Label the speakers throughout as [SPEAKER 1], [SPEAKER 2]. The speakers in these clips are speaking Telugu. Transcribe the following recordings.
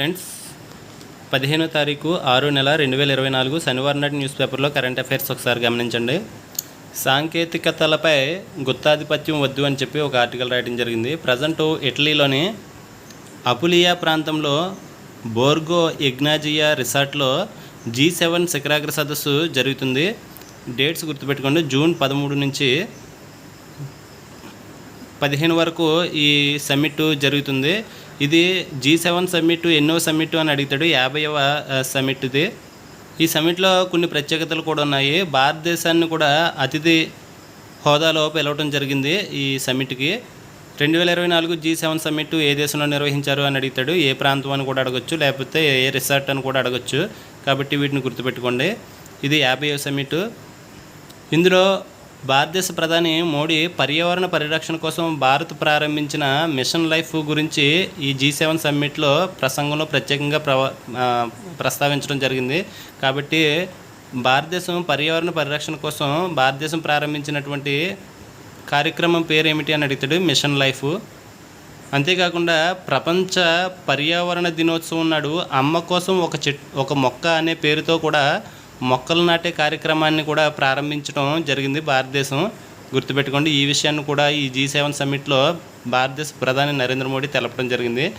[SPEAKER 1] ఫ్రెండ్స్ పదిహేనో తారీఖు ఆరు నెల రెండు వేల ఇరవై నాలుగు శనివారం నాటి న్యూస్ పేపర్లో కరెంట్ అఫైర్స్ ఒకసారి గమనించండి. సాంకేతికతలపై గుత్తాధిపత్యం వద్దు అని చెప్పి ఒక ఆర్టికల్ రాయడం జరిగింది. ప్రజెంట్ ఇటలీలోని అపులియా ప్రాంతంలో బోర్గో ఇగ్నాజియా రిసార్ట్లో జీ సెవెన్ శిఖరాగ్ర సదస్సు జరుగుతుంది. డేట్స్ గుర్తుపెట్టుకోండి జూన్ పదమూడు నుంచి పదిహేను వరకు ఈ సమ్మిట్ జరుగుతుంది. ఇది జీ సెవెన్ సమ్మిట్ ఎన్నో సమ్మిట్ అని అడుగుతాడు. యాభైవ సమ్మిట్ ఇది. ఈ సమ్మిట్లో కొన్ని ప్రత్యేకతలు కూడా ఉన్నాయి. భారతదేశాన్ని కూడా అతిథి హోదాలో పిలవటం జరిగింది ఈ సమ్మిట్కి రెండు వేల ఇరవై నాలుగు జీ సెవెన్ సమ్మిట్ ఏ దేశంలో నిర్వహించారు అని అడుగుతాడు. ఏ ప్రాంతం అని కూడా అడగచ్చు. లేకపోతే ఏ రిసార్ట్ అని కూడా అడగచ్చు. కాబట్టి వీటిని గుర్తుపెట్టుకోండి. ఇది యాభైవ సమ్మిట్ ఇందులో భారతదేశ ప్రధాని మోడీ పర్యావరణ పరిరక్షణ కోసం భారత్ ప్రారంభించిన మిషన్ లైఫ్ గురించి ఈ జీ సెవెన్ సమ్మిట్లో ప్రసంగంలో ప్రత్యేకంగా ప్రవ ప్రస్తావించడం జరిగింది. కాబట్టి భారతదేశం పర్యావరణ పరిరక్షణ కోసం భారతదేశం ప్రారంభించినటువంటి కార్యక్రమం పేరు ఏమిటి అని అడుగుతాడు మిషన్ లైఫ్. అంతేకాకుండా ప్రపంచ పర్యావరణ దినోత్సవం నాడు అమ్మ కోసం ఒక చెట్ ఒక మొక్క అనే పేరుతో కూడా మొక్కలు నాటే కార్యక్రమాన్ని కూడా ప్రారంభించడం జరిగింది భారతదేశం. గుర్తుపెట్టుకోండి ఈ విషయాన్ని కూడా ఈ జీ సెవెన్ సమ్మిట్లో భారతదేశ ప్రధాని నరేంద్ర మోడీ తెలపడం జరిగింది.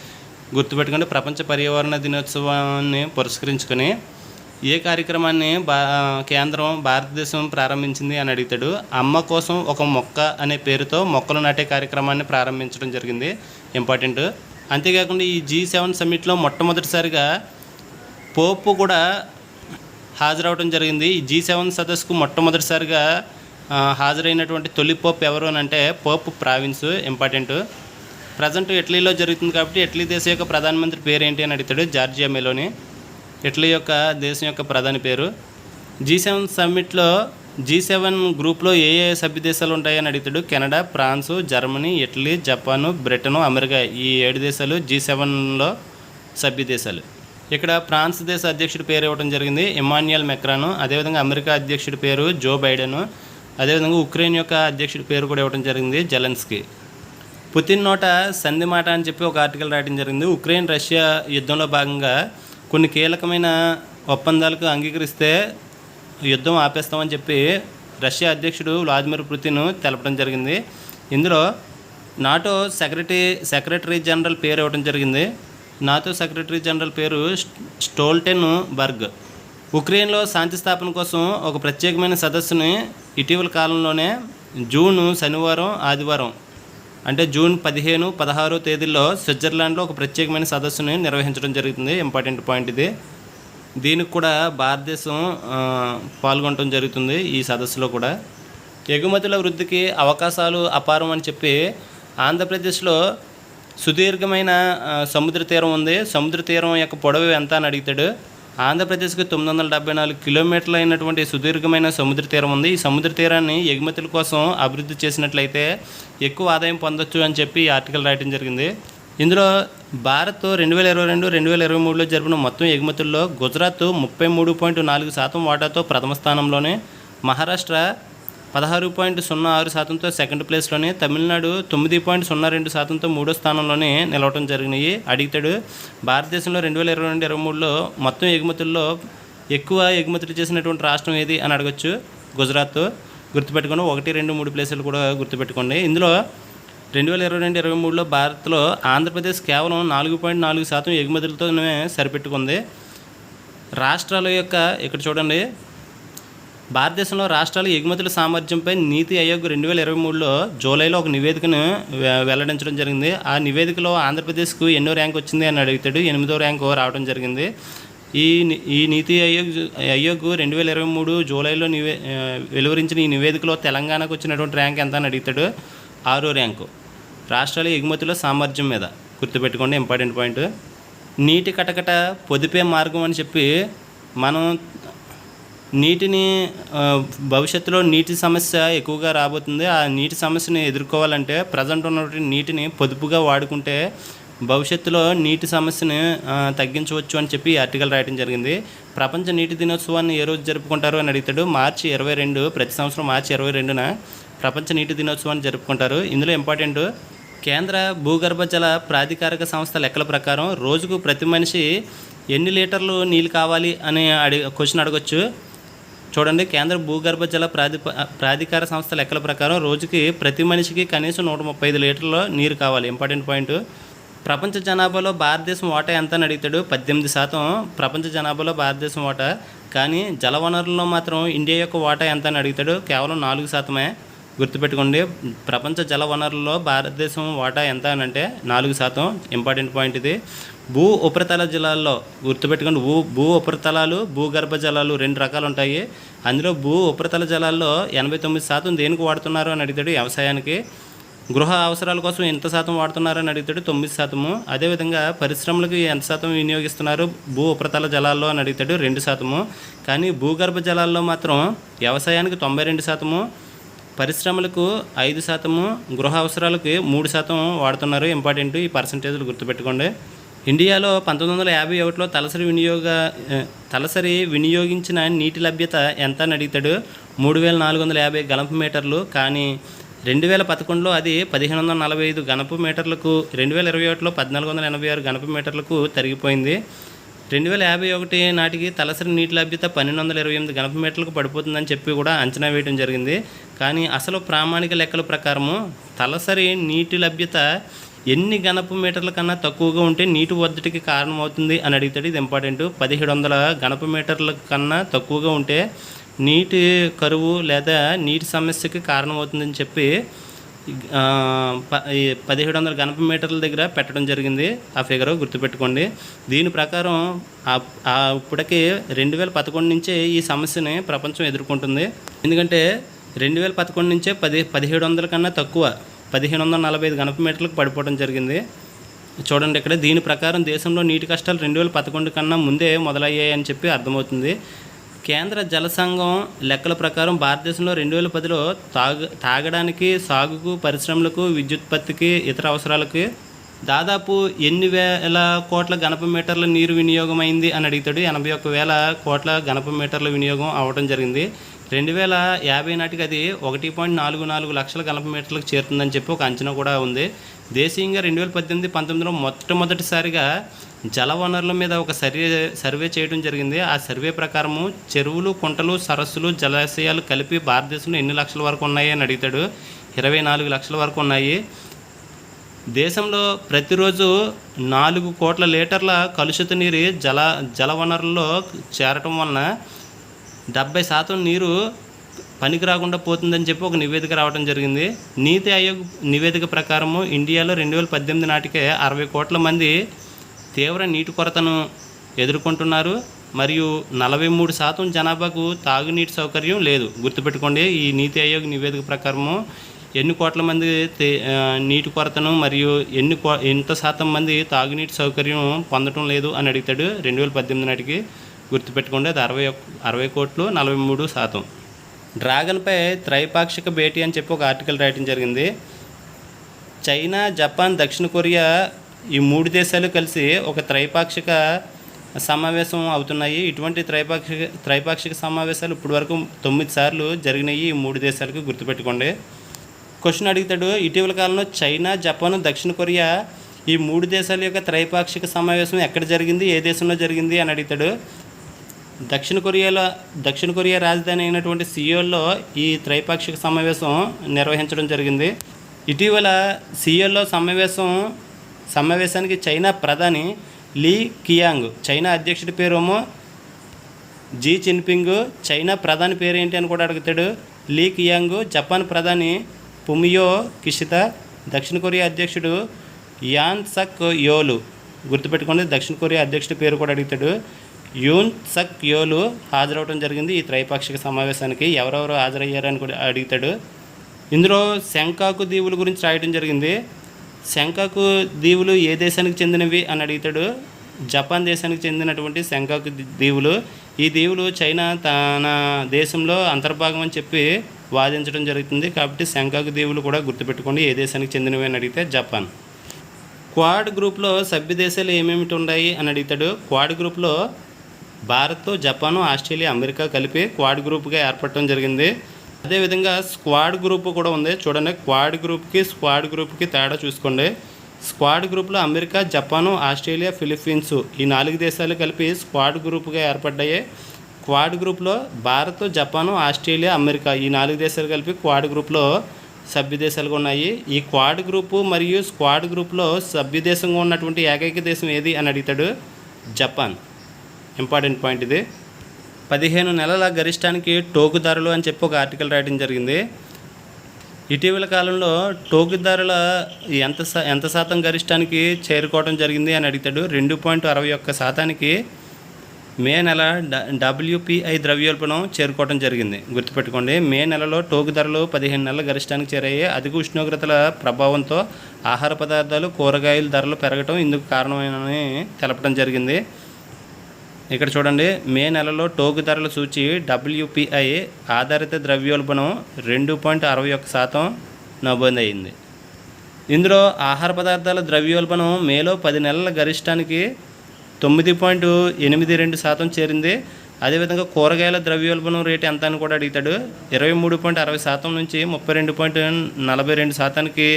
[SPEAKER 1] గుర్తుపెట్టుకోండి ప్రపంచ పర్యావరణ దినోత్సవాన్ని పురస్కరించుకొని ఏ కార్యక్రమాన్ని బా కేంద్రం భారతదేశం ప్రారంభించింది అని అడుగుతాడు. అమ్మ కోసం ఒక మొక్క అనే పేరుతో మొక్కలు నాటే కార్యక్రమాన్ని ప్రారంభించడం జరిగింది. ఇంపార్టెంట్. అంతేకాకుండా ఈ జీ సెవెన్ సమ్మిట్లో మొట్టమొదటిసారిగా పోపు కూడా హాజరవడం జరిగింది. ఈ జీ సెవెన్ సదస్సుకు మొట్టమొదటిసారిగా హాజరైనటువంటి తొలి పోప్ ఎవరు అని అంటే పోప్ ప్రావిన్స్ ఇంపార్టెంట్. ప్రజెంట్ ఇటలీలో జరుగుతుంది కాబట్టి ఇటలీ దేశం యొక్క ప్రధానమంత్రి పేరు ఏంటి అని అడుగుతాడు జార్జియా మెలోని. ఇటలీ యొక్క దేశం యొక్క ప్రధాని పేరు. జీ సెవెన్ సమ్మిట్లో జీ సెవెన్ గ్రూప్లో ఏ ఏ సభ్య దేశాలు ఉంటాయని అడుగుతాడు? Canada France Germany Italy Japan Britain America ఈ ఏడు దేశాలు జీ సెవెన్లో సభ్య దేశాలు. ఇక్కడ ఫ్రాన్స్ దేశ అధ్యక్షుడి పేరు ఇవ్వడం జరిగింది. ఇమాన్యుయల్ మెక్రాను. అదేవిధంగా అమెరికా అధ్యక్షుడి పేరు జో బైడెను. అదేవిధంగా ఉక్రెయిన్ యొక్క అధ్యక్షుడి పేరు కూడా ఇవ్వడం జరిగింది జలెన్స్కి. పుతిన్ నోట సంధి మాట అని చెప్పి ఒక ఆర్టికల్ రాయడం జరిగింది. ఉక్రెయిన్ రష్యా యుద్ధంలో భాగంగా కొన్ని కీలకమైన ఒప్పందాలకు అంగీకరిస్తే యుద్ధం ఆపేస్తామని చెప్పి రష్యా అధ్యక్షుడు వ్లాదిమిర్ పుతిన్ తెలపడం జరిగింది. ఇందులో నాటో సెక్రటరీ సెక్రటరీ జనరల్ పేరు ఇవ్వడం జరిగింది. నాతో సెక్రటరీ జనరల్ పేరు స్టోల్టెన్ బర్గ్. ఉక్రెయిన్లో శాంతి స్థాపన కోసం ఒక ప్రత్యేకమైన సదస్సుని ఇటీవల కాలంలోనే జూన్ శనివారం ఆదివారం అంటే జూన్ పదిహేను పదహారో తేదీల్లో స్విట్జర్లాండ్లో ఒక ప్రత్యేకమైన సదస్సుని నిర్వహించడం జరుగుతుంది. ఇంపార్టెంట్ పాయింట్ ఇది. దీనికి కూడా భారతదేశం పాల్గొనడం జరుగుతుంది ఈ సదస్సులో కూడా. ఎగుమతుల వృద్ధికి అవకాశాలు అపారం అని చెప్పి ఆంధ్రప్రదేశ్లో సుదీర్ఘమైన సముద్ర తీరం ఉంది. సముద్ర తీరం యొక్క పొడవు ఎంత అని అడుగుతాడు ఆంధ్రప్రదేశ్కి తొమ్మిది వందల డెబ్బై నాలుగు కిలోమీటర్లు అయినటువంటి సుదీర్ఘమైన సముద్ర తీరం ఉంది. ఈ సముద్ర తీరాన్ని ఎగుమతుల కోసం అభివృద్ధి చేసినట్లయితే ఎక్కువ ఆదాయం పొందొచ్చు అని చెప్పి ఈ ఆర్టికల్ రాయడం జరిగింది. ఇందులో భారత్ రెండు వేల ఇరవై రెండు రెండు వేల ఇరవై మూడులో జరిపిన మొత్తం ఎగుమతుల్లో గుజరాత్ ముప్పై మూడు పాయింట్ నాలుగు శాతం వాటాతో ప్రథమ స్థానంలోనే మహారాష్ట్ర పదహారు పాయింట్ సున్నా ఆరు శాతంతో సెకండ్ ప్లేస్లోనే తమిళనాడు తొమ్మిది పాయింట్ సున్నా రెండు శాతంతో మూడో స్థానంలోనే నిలవటం జరిగినాయి. అడిగితాడు భారతదేశంలో రెండు వేల ఇరవై రెండు ఇరవై మూడులో మొత్తం ఎగుమతుల్లో ఎక్కువ ఎగుమతులు చేసినటువంటి రాష్ట్రం ఏది అని అడగచ్చు గుజరాత్. గుర్తుపెట్టుకోండి ఒకటి రెండు మూడు ప్లేసులు కూడా గుర్తుపెట్టుకోండి. ఇందులో రెండు వేల ఇరవై రెండు ఇరవై మూడులో భారత్లో ఆంధ్రప్రదేశ్ కేవలం నాలుగు పాయింట్ నాలుగు శాతం ఎగుమతులతోనే సరిపెట్టుకుంది. రాష్ట్రాల యొక్క ఇక్కడ చూడండి భారతదేశంలో రాష్ట్రాల ఎగుమతుల సామర్థ్యంపై నీతి ఆయోగ్ రెండు వేల ఇరవై మూడులో జూలైలో ఒక నివేదికను వెల్లడించడం జరిగింది. ఆ నివేదికలో ఆంధ్రప్రదేశ్కు ఎన్నో ర్యాంక్ వచ్చింది అని అడుగుతాడు. ఎనిమిదో ర్యాంకు రావడం జరిగింది. ఈ ఈ నీతి ఆయోగ్ ఆయోగ్ రెండు వేల ఇరవై మూడు జూలైలో నివే వెలువరించిన ఈ నివేదికలో తెలంగాణకు వచ్చినటువంటి ర్యాంక్ ఎంత అని అడుగుతాడు. ఆరో ర్యాంకు. రాష్ట్రాల ఎగుమతుల సామర్థ్యం మీద గుర్తుపెట్టుకోండి. Important point. నీటి కటకట పొదిపే మార్గం అని చెప్పి మనం నీటిని భవిష్యత్తులో నీటి సమస్య ఎక్కువగా రాబోతుంది. ఆ నీటి సమస్యని ఎదుర్కోవాలంటే ప్రజెంట్ ఉన్నటువంటి నీటిని పొదుపుగా వాడుకుంటే భవిష్యత్తులో నీటి సమస్యని తగ్గించవచ్చు అని చెప్పి ఆర్టికల్ రాయడం జరిగింది. ప్రపంచ నీటి దినోత్సవాన్ని ఏ రోజు జరుపుకుంటారు అని అడుగుతాడు. మార్చి ఇరవై రెండు ప్రతి సంవత్సరం మార్చి ఇరవై రెండున ప్రపంచ నీటి దినోత్సవాన్ని జరుపుకుంటారు. ఇందులో ఇంపార్టెంట్ కేంద్ర భూగర్భ జల ప్రాధికారిక సంస్థ లెక్కల ప్రకారం రోజుకు ప్రతి మనిషి ఎన్ని లీటర్లు నీళ్ళు కావాలి అని అడి క్వశ్చన్ అడగొచ్చు. చూడండి కేంద్ర భూగర్భ జల ప్రాధిప ప్రాధికార సంస్థ లెక్కల ప్రకారం రోజుకి ప్రతి మనిషికి కనీసం నూట ముప్పై ఐదు లీటర్ల నీరు కావాలి. Important point. ప్రపంచ జనాభాలో భారతదేశం ఓటా ఎంత అని అడుగుతాడు? పద్దెనిమిది శాతం ప్రపంచ జనాభాలో భారతదేశం ఓటా కానీ జలవనరుల్లో మాత్రం ఇండియా యొక్క ఓటా ఎంత అని అడుగుతాడు? కేవలం నాలుగు శాతమే. గుర్తుపెట్టుకోండి ప్రపంచ జల వనరుల్లో భారతదేశం వాటా ఎంత అని అంటే నాలుగు శాతం. ఇంపార్టెంట్ పాయింట్ ఇది. భూ ఉపరితల జలాల్లో గుర్తుపెట్టుకోండి. భూ భూ ఉపరితలాలు భూగర్భ జలాలు రెండు రకాలు ఉంటాయి అందులో భూ ఉపరితల జలాల్లో ఎనభై తొమ్మిది శాతం దేనికి వాడుతున్నారు అని అడుగుతాడు వ్యవసాయానికి. గృహ అవసరాల కోసం ఎంత శాతం వాడుతున్నారని అడుగుతాడు తొమ్మిది శాతము. అదేవిధంగా పరిశ్రమలకు ఎంత శాతం వినియోగిస్తున్నారు భూ ఉపరితల జలాల్లో అని అడుగుతాడు రెండు శాతము. కానీ భూగర్భ జలాల్లో మాత్రం వ్యవసాయానికి తొంభై రెండు శాతము పరిశ్రమలకు ఐదు శాతము గృహ అవసరాలకి మూడు శాతం వాడుతున్నారు. ఇంపార్టెంట్ ఈ పర్సంటేజ్లు గుర్తుపెట్టుకోండి. ఇండియాలో పంతొమ్మిది వందల యాభై ఒకటిలో తలసరి వినియోగ తలసరి వినియోగించిన నీటి లభ్యత ఎంత అని అడుగుతాడు? మూడు వేల నాలుగు వందల యాభై గణపు మీటర్లు. కానీ రెండు వేల పదకొండులో అది పదిహేను వందల నలభై ఐదు గణపు మీటర్లకు రెండు వేల ఇరవై ఒకటిలో పద్నాలుగు వందల ఎనభై ఆరు గణపు మీటర్లకు తరిగిపోయింది. రెండు వేల యాభై ఒకటి నాటికి తలసరి నీటి లభ్యత పన్నెండు వందల ఇరవై ఎనిమిది గణప మీటర్లకు పడిపోతుందని చెప్పి కూడా అంచనా వేయడం జరిగింది. కానీ అసలు ప్రామాణిక లెక్కల ప్రకారము తలసరి నీటి లభ్యత ఎన్ని గణపు మీటర్ల కన్నా తక్కువగా ఉంటే నీటి ఒద్దటికి కారణమవుతుంది అని అడిగితే ఇది ఇంపార్టెంట్ పదిహేడు వందల గణపు మీటర్ల కన్నా తక్కువగా ఉంటే నీటి కరువు లేదా నీటి సమస్యకి కారణమవుతుందని చెప్పి పదిహేడు వందల గణప మీటర్ల దగ్గర పెట్టడం జరిగింది. ఆ ఫిగర్ గుర్తుపెట్టుకోండి. దీని ప్రకారం ఆ- రెండు వేల పదకొండు నుంచే ఈ సమస్యని ప్రపంచం ఎదుర్కొంటుంది. ఎందుకంటే రెండు వేల పదకొండు నుంచే పది పదిహేడు వందల కన్నా తక్కువ పదిహేను వందల నలభై ఐదు గణప మీటర్లకు పడిపోవడం జరిగింది. చూడండి ఇక్కడ దీని ప్రకారం దేశంలో నీటి కష్టాలు రెండు వేల పదకొండు కన్నా ముందే మొదలయ్యాయి అని చెప్పి అర్థమవుతుంది. కేంద్ర జల సంఘం లెక్కల ప్రకారం భారతదేశంలో రెండు వేల పదిలో తాగు తాగడానికి సాగుకు పరిశ్రమలకు విద్యుత్పత్తికి ఇతర అవసరాలకి దాదాపు ఎన్ని వేల కోట్ల గణప మీటర్ల నీరు వినియోగం అయింది అని అడుగుతాడు. ఎనభై ఒక్క వేల కోట్ల గణప మీటర్ల వినియోగం అవ్వడం జరిగింది. రెండు వేల యాభై నాటికి అది ఒకటి పాయింట్ నాలుగు నాలుగు లక్షల కలప మీటర్లకు చేరుతుందని చెప్పి ఒక అంచనా కూడా ఉంది. దేశీయంగా రెండు వేల పద్దెనిమిది పంతొమ్మిదిలో మొట్టమొదటిసారిగా జల వనరుల మీద ఒక సర్వే సర్వే చేయడం జరిగింది. ఆ సర్వే ప్రకారము చెరువులు కుంటలు సరస్సులు జలాశయాలు కలిపి భారతదేశంలో ఎన్ని లక్షల వరకు ఉన్నాయి అని అడుగుతాడు. ఇరవై నాలుగు లక్షల వరకు ఉన్నాయి. దేశంలో ప్రతిరోజు నాలుగు కోట్ల లీటర్ల కలుషిత నీరు జల జల వనరుల్లో చేరటం వలన డెబ్బై శాతం నీరు పనికి రాకుండా పోతుందని చెప్పి ఒక నివేదిక రావడం జరిగింది. నీతి ఆయోగ్ నివేదిక ప్రకారము ఇండియాలో రెండు వేల పద్దెనిమిది నాటికే అరవై కోట్ల మంది తీవ్ర నీటి కొరతను ఎదుర్కొంటున్నారు. మరియు నలభై మూడు శాతం జనాభాకు తాగునీటి సౌకర్యం లేదు. గుర్తుపెట్టుకోండి ఈ నీతి ఆయోగ్ నివేదిక ప్రకారము ఎన్ని కోట్ల మంది నీటి కొరతను మరియు ఎన్ని కో ఎంత శాతం మంది తాగునీటి సౌకర్యం పొందటం లేదు అని అడుగుతాడు. రెండు వేల పద్దెనిమిది నాటికి గుర్తుపెట్టుకోండి అది అరవై అరవై కోట్లు నలభై మూడు శాతం. డ్రాగన్పై త్రైపాక్షిక భేటీ అని చెప్పి ఒక ఆర్టికల్ రాయటం జరిగింది. చైనా జపాన్ దక్షిణ కొరియా ఈ మూడు దేశాలు కలిసి ఒక త్రైపాక్షిక సమావేశం అవుతున్నాయి. ఇటువంటి త్రైపాక్షిక త్రైపాక్షిక సమావేశాలు ఇప్పటివరకు తొమ్మిది సార్లు జరిగినాయి ఈ మూడు దేశాలకు గుర్తుపెట్టుకోండి. క్వశ్చన్ అడుగుతాడు ఇటీవల కాలంలో చైనా జపాన్ దక్షిణ కొరియా ఈ మూడు దేశాల యొక్క త్రైపాక్షిక సమావేశం ఎక్కడ జరిగింది ఏ దేశంలో జరిగింది అని అడుగుతాడు. దక్షిణ కొరియాలో దక్షిణ కొరియా రాజధాని అయినటువంటి సియోల్లో ఈ త్రైపాక్షిక సమావేశం నిర్వహించడం జరిగింది. ఇటీవల సియోల్లో సమావేశం సమావేశానికి చైనా ప్రధాని లీ కియాంగ్ చైనా అధ్యక్షుడి పేరేమో జీ జిన్పింగ్ చైనా ప్రధాని పేరు ఏంటి అని కూడా అడుగుతాడు. లీ కియాంగ్ జపాన్ ప్రధాని పుమియో కిషిత దక్షిణ కొరియా అధ్యక్షుడు యాన్ సక్ యోలు గుర్తుపెట్టుకోండి దక్షిణ కొరియా అధ్యక్షుడి పేరు కూడా అడుగుతాడు. యూన్ సక్ యోలు హాజరవడం జరిగింది. ఈ త్రైపాక్షిక సమావేశానికి ఎవరెవరు హాజరయ్యారని కూడా అడుగుతాడు. ఇందులో శంకాకు దీవుల గురించి రాయడం జరిగింది. శంకాకు దీవులు ఏ దేశానికి చెందినవి అని అడుగుతాడు. జపాన్ దేశానికి చెందినటువంటి శంకాకు దీవులు. ఈ దీవులు చైనా తన దేశంలో అంతర్భాగం అని చెప్పి వాదించడం జరుగుతుంది. కాబట్టి శంకాకు దీవులు కూడా గుర్తుపెట్టుకోండి. ఏ దేశానికి చెందినవి అని అడిగితే జపాన్. క్వాడ్ గ్రూప్లో సభ్య దేశాలు ఏమేమిటి ఉన్నాయి అని అడుగుతాడు. క్వాడ్ గ్రూప్లో భారత్ జపాన్ ఆస్ట్రేలియా అమెరికా కలిపి క్వాడ్ గ్రూప్గా ఏర్పడటం జరిగింది. అదేవిధంగా స్క్వాడ్ గ్రూప్ కూడా ఉంది. చూడండి క్వాడ్ గ్రూప్కి స్క్వాడ్ గ్రూప్కి తేడా చూసుకోండి. స్క్వాడ్ గ్రూప్లో అమెరికా జపాను ఆస్ట్రేలియా ఫిలిప్పీన్స్ ఈ నాలుగు దేశాలు కలిపి స్క్వాడ్ గ్రూప్గా ఏర్పడ్డాయి. క్వాడ్ గ్రూప్లో భారత్ జపాను ఆస్ట్రేలియా అమెరికా ఈ నాలుగు దేశాలు కలిపి క్వాడ్ గ్రూప్లో సభ్య దేశాలుగా ఉన్నాయి. ఈ క్వాడ్ గ్రూపు మరియు స్క్వాడ్ గ్రూప్లో సభ్య దేశంగా ఉన్నటువంటి ఏకైక దేశం ఏది అని అడుగుతాడు జపాన్. ఇంపార్టెంట్ పాయింట్ ఇది. పదిహేను నెలల గరిష్టానికి టోకు ధరలు అని చెప్పి ఒక ఆర్టికల్ రాయడం జరిగింది. ఇటీవల కాలంలో టోకు ధరల ఎంత ఎంత శాతం గరిష్టానికి చేరుకోవడం జరిగింది అని అడుగుతాడు. రెండు పాయింట్ అరవై ఒక్క శాతానికి మే నెల డ- డబ్ల్యూపీఐ ద్రవ్యోల్బణం చేరుకోవడం జరిగింది. గుర్తుపెట్టుకోండి మే నెలలో టోకు ధరలు పదిహేను నెలల గరిష్టానికి చేరాయి. అధిక ఉష్ణోగ్రతల ప్రభావంతో ఆహార పదార్థాలు కూరగాయల ధరలు పెరగడం ఇందుకు కారణమని తెలపడం జరిగింది. ఇక్కడ చూడండి మే నెలలో టోకు ధరల సూచి డబ్ల్యూపీఐ ఆధారిత ద్రవ్యోల్బణం రెండు పాయింట్ అరవై ఒక్క శాతం నమోదైంది. ఇందులో ఆహార పదార్థాల ద్రవ్యోల్బణం మేలో పది నెలల గరిష్టానికి తొమ్మిది పాయింట్ ఎనిమిది రెండు శాతం చేరింది. అదేవిధంగా కూరగాయల ద్రవ్యోల్బణం రేటు ఎంత అని కూడా అడుగుతాడు. ఇరవై మూడు పాయింట్ అరవై శాతం నుంచి ముప్పై రెండు పాయింట్ నలభై రెండు శాతానికి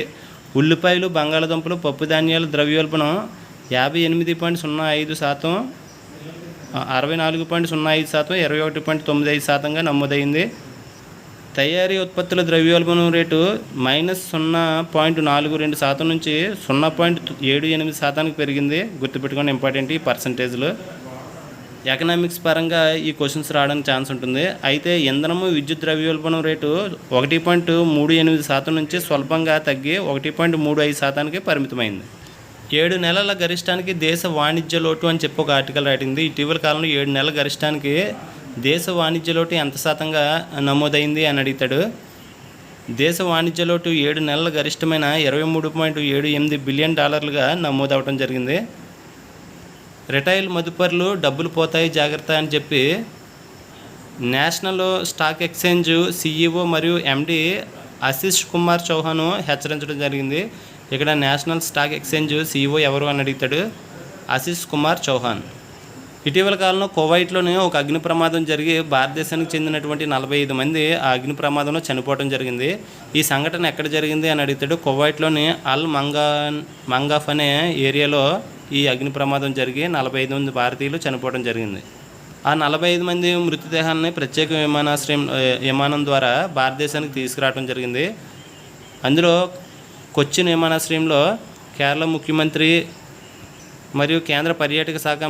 [SPEAKER 1] ఉల్లిపాయలు బంగాళదుంపలు పప్పు ధాన్యాల ద్రవ్యోల్బణం యాభై ఎనిమిది పాయింట్ సున్నా ఐదు శాతం అరవై నాలుగు పాయింట్ సున్నా ఐదు శాతం ఇరవై ఒకటి పాయింట్ తొమ్మిది ఐదు శాతంగా నమోదైంది. తయారీ ఉత్పత్తుల ద్రవ్యోల్బణం రేటు మైనస్ సున్నా పాయింట్ నాలుగు రెండు శాతం నుంచి సున్నా పాయింట్ ఏడు ఎనిమిది శాతానికి పెరిగింది. గుర్తుపెట్టుకోండి ఇంపార్టెంట్ ఈ పర్సంటేజ్లు. ఎకనామిక్స్ పరంగా ఈ క్వశ్చన్స్ రావడానికి ఛాన్స్ ఉంటుంది. అయితే ఇంధనము విద్యుత్ ద్రవ్యోల్బణం రేటు ఒకటి పాయింట్ మూడు ఎనిమిది శాతం నుంచి స్వల్పంగా తగ్గి ఒకటి పాయింట్ మూడు ఐదు శాతానికి పరిమితమైంది. ఏడు నెలల గరిష్టానికి దేశ వాణిజ్య లోటు అని చెప్పి ఒక ఆర్టికల్ రాటింది ఇటీవల కాలంలో ఏడు నెలల గరిష్టానికి దేశ వాణిజ్య లోటు ఎంత శాతంగా నమోదైంది అని అడుగుతాడు. దేశ వాణిజ్య లోటు ఏడు నెలల గరిష్టమైన ఇరవై మూడు పాయింట్ ఏడు ఎనిమిది బిలియన్ డాలర్లుగా నమోదవడం జరిగింది. రిటైల్ మదుపర్లు డబ్బులు పోతాయి జాగ్రత్త అని చెప్పి నేషనల్ స్టాక్ ఎక్స్చేంజ్ సిఈఓ మరియు ఎండి ఆశీష్ కుమార్ చౌహాను హెచ్చరించడం జరిగింది. ఇక్కడ నేషనల్ స్టాక్ ఎక్స్చేంజ్ సీఈఓ ఎవరు అని అడుగుతాడు ఆశీష్ కుమార్ చౌహాన్. ఇటీవల కాలంలో కువైట్లోనే ఒక అగ్ని ప్రమాదం జరిగి భారతదేశానికి చెందినటువంటి నలభై ఐదు మంది ఆ అగ్ని ప్రమాదంలో చనిపోవడం జరిగింది. ఈ సంఘటన ఎక్కడ జరిగింది అని అడుగుతాడు. కువైట్లోని అల్ మంగా మంగాఫ్ అనే ఏరియాలో ఈ అగ్ని ప్రమాదం జరిగి నలభై ఐదు మంది భారతీయులు చనిపోవడం జరిగింది. ఆ నలభై ఐదు మంది మృతదేహాన్ని ప్రత్యేక విమానాశ్రయం విమానం ద్వారా భారతదేశానికి తీసుకురావడం జరిగింది. అందులో కొచ్చిన్ విమానాశ్రయంలో కేరళ ముఖ్యమంత్రి మరియు కేంద్ర పర్యాటక శాఖ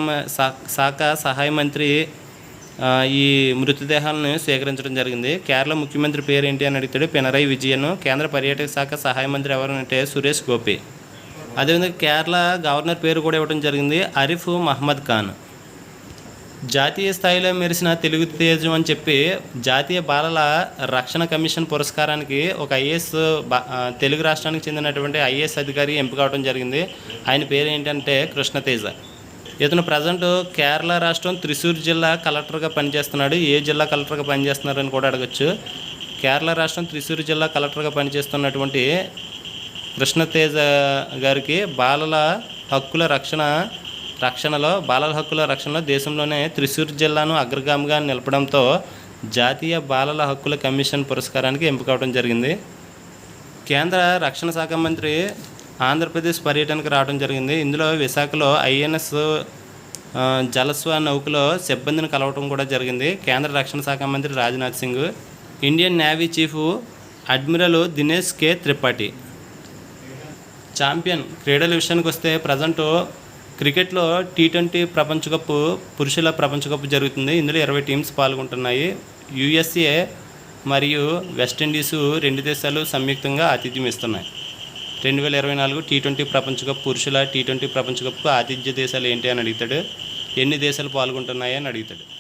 [SPEAKER 1] శాఖ సహాయ మంత్రి ఈ మృతదేహాలను స్వీకరించడం జరిగింది. కేరళ ముఖ్యమంత్రి పేరు ఏంటి అని అడిగితే పినరాయి విజయన్ కేంద్ర పర్యాటక శాఖ సహాయ మంత్రి ఎవరంటే అంటే సురేష్ గోపి. అదేవిధంగా కేరళ గవర్నర్ పేరు కూడా ఇవ్వడం జరిగింది అరిఫ్ మహమ్మద్ ఖాన్. జాతీయ స్థాయిలో మెరిసిన తెలుగు తేజం అని చెప్పి జాతీయ బాలల రక్షణ కమిషన్ పురస్కారానికి ఒక ఐఏఎస్ బా- తెలుగు రాష్ట్రానికి చెందినటువంటి ఐఏఎస్ అధికారి ఎంపిక అవడం జరిగింది. ఆయన పేరు ఏంటంటే కృష్ణతేజ ఇతను ప్రజెంట్ కేరళ రాష్ట్రం త్రిశూర్ జిల్లా కలెక్టర్గా పనిచేస్తున్నాడు. ఏ జిల్లా కలెక్టర్గా పనిచేస్తున్నారని కూడా అడగచ్చు. కేరళ రాష్ట్రం త్రిశూర్ జిల్లా కలెక్టర్గా పనిచేస్తున్నటువంటి కృష్ణతేజ గారికి బాలల హక్కుల రక్షణ రక్షణలో బాలల హక్కుల రక్షణలో దేశంలోనే త్రిశూర్ జిల్లాను అగ్రగామిగా నిలపడంతో జాతీయ బాలల హక్కుల కమిషన్ పురస్కారానికి ఎంపిక అవడం జరిగింది. కేంద్ర రక్షణ శాఖ మంత్రి ఆంధ్రప్రదేశ్ పర్యటనకు రావడం జరిగింది. ఇందులో విశాఖలో ఐఎన్ఎస్ జలస్వ నౌకలో సిబ్బందిని కలవటం కూడా జరిగింది. కేంద్ర రక్షణ శాఖ మంత్రి Rajnath Singh Indian navy chief admiral Dinesh K. Tripathi. Champion క్రీడల విషయానికి వస్తే ప్రజెంట్ క్రికెట్లో టీ ట్వంటీ ప్రపంచ కప్పు పురుషుల ప్రపంచ కప్ జరుగుతుంది. ఇందులో ఇరవై టీమ్స్ పాల్గొంటున్నాయి. యుఎస్ఏ మరియు వెస్టిండీస్ రెండు దేశాలు సంయుక్తంగా ఆతిథ్యం ఇస్తున్నాయి. రెండు వేల ఇరవై నాలుగు టీ ట్వంటీ ప్రపంచ కప్ పురుషుల టీ ట్వంటీ ప్రపంచ కప్ ఆతిథ్య దేశాలు ఏంటి అని అడుగుతాడు. ఎన్ని దేశాలు పాల్గొంటున్నాయి అని అడుగుతాడు.